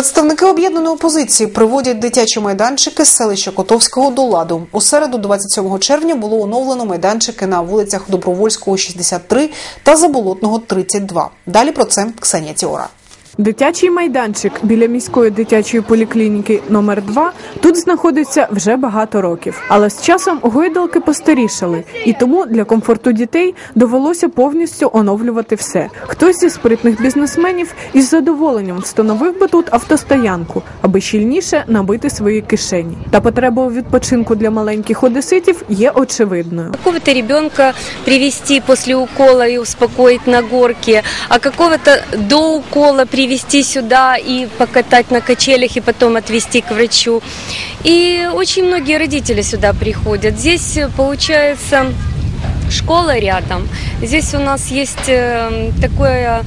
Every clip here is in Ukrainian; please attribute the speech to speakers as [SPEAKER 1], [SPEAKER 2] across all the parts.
[SPEAKER 1] Представники об'єднаної опозиції приводять дитячі майданчики з селища Котовського до ладу. У середу, 27 червня, було оновлено майданчики на вулицях Добровольського, 63 та Заболотного, 32. Далі про це Ксенія Тіора.
[SPEAKER 2] Дитячий майданчик біля міської дитячої поліклініки номер 2 тут знаходиться вже багато років. Але з часом гойдалки постарішали, і тому для комфорту дітей довелося повністю оновлювати все. Хтось зі спритних бізнесменів із задоволенням встановив би тут автостоянку, аби щільніше набити свої кишені. Та потреба у відпочинку для маленьких одеситів є очевидною.
[SPEAKER 3] Какого-то ребенка привести после укола и успокоить на горке, а какого-то до укола привести сюда и покатать на качелях и потом отвезти к врачу. И очень многие родители сюда приходят. Здесь э, получается школа рядом. Здесь у нас есть э, такое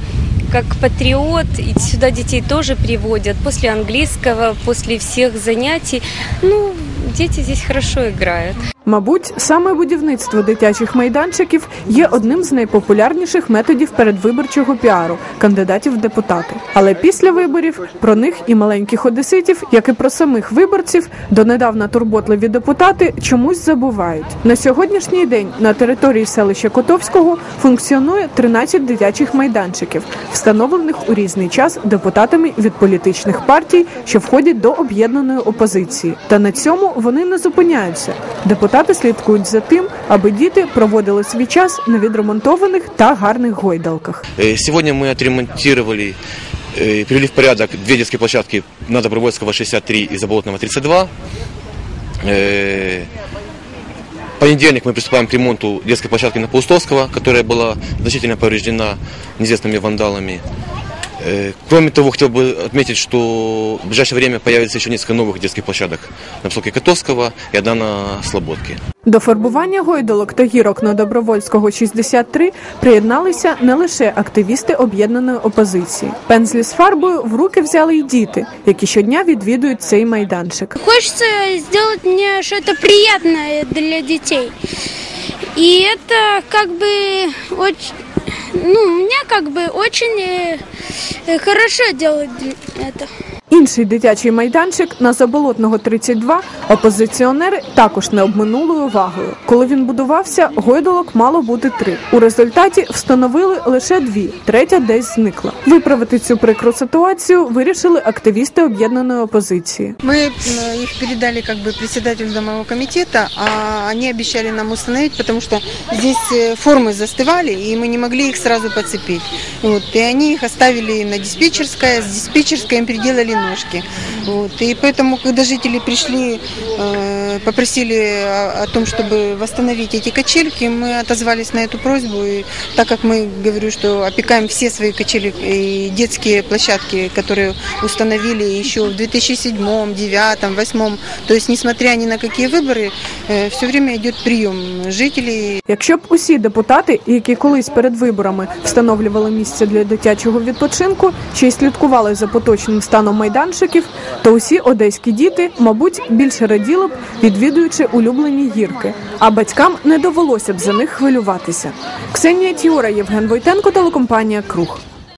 [SPEAKER 3] как патриот, и сюда детей тоже приводят после английского, после всех занятий. Ну, дети здесь хорошо играют.
[SPEAKER 2] Мабуть, саме будівництво дитячих майданчиків є одним з найпопулярніших методів передвиборчого піару кандидатів в депутати. Але після виборів про них і маленьких одеситів, як і про самих виборців, донедавна турботливі депутати чомусь забувають. На сьогоднішній день на території селища Котовського функціонує 13 дитячих майданчиків, встановлених у різний час депутатами від політичних партій, що входять до об'єднаної опозиції. Та на цьому вони не зупиняються. Депутати слідкують за тим, аби діти проводили свій час на відремонтованих та гарних гойдалках.
[SPEAKER 4] Э, Сегодня мы отремонтировали, э, привели в порядок две детские площадки на Добровольского 63 и Заболотного 32. Э, В понедельник мы приступаем к ремонту детской площадки на Паустовского, которая была значительно повреждена неизвестными вандалами. Э, Кроме того, хотел бы отметить, что в ближайшее время появится еще несколько новых детских площадок на Высоке Котовского и одна на Слободке.
[SPEAKER 2] До фарбування гойдалок та гірок на Добровольського 63 приєдналися не лише активісти об'єднаної опозиції. Пензлі з фарбою в руки взяли й діти, які щодня відвідують цей майданчик.
[SPEAKER 5] Хочется сделать мне что-то приятное для детей. И это как бы очень, ну, мне как бы очень э, э, хорошо делать это.
[SPEAKER 2] Інший дитячий майданчик на Заболотного 32 опозиціонери також не обминули увагою. Коли він будувався, гойдалок мало бути три. У результаті встановили лише дві, третя десь зникла. Виправити цю прикру ситуацію вирішили активісти об'єднаної опозиції.
[SPEAKER 6] Мы э, их передали как бы председателю домового комитета, а они обещали нам установить, потому что здесь э, формы застывали, и мы не могли их сразу подцепить. Вот, и они их оставили на диспетчерское, с диспетчерской им переделали ножки. Вот, и поэтому, когда жители пришли, э, попросили о, о том, чтобы восстановить эти качельки, мы отозвались на эту просьбу, и так как мы, говорю, что опекаем все свои качели и детские площадки, которые установили еще в 2007, 2009, 2008, то есть несмотря ни на какие выборы, все время идет прием жителей.
[SPEAKER 2] Якщо б усі депутати, які колись перед виборами встановлювали місце для дитячого відпочинку, чи й слідкували за поточним станом майданчиків, то усі одеські діти, мабуть, більше раділи б, відвідуючи улюблені гірки, а батькам не довелося б за них хвилюватися. Ксенія Тіора, Євген Войтенко, телекомпанія Круг.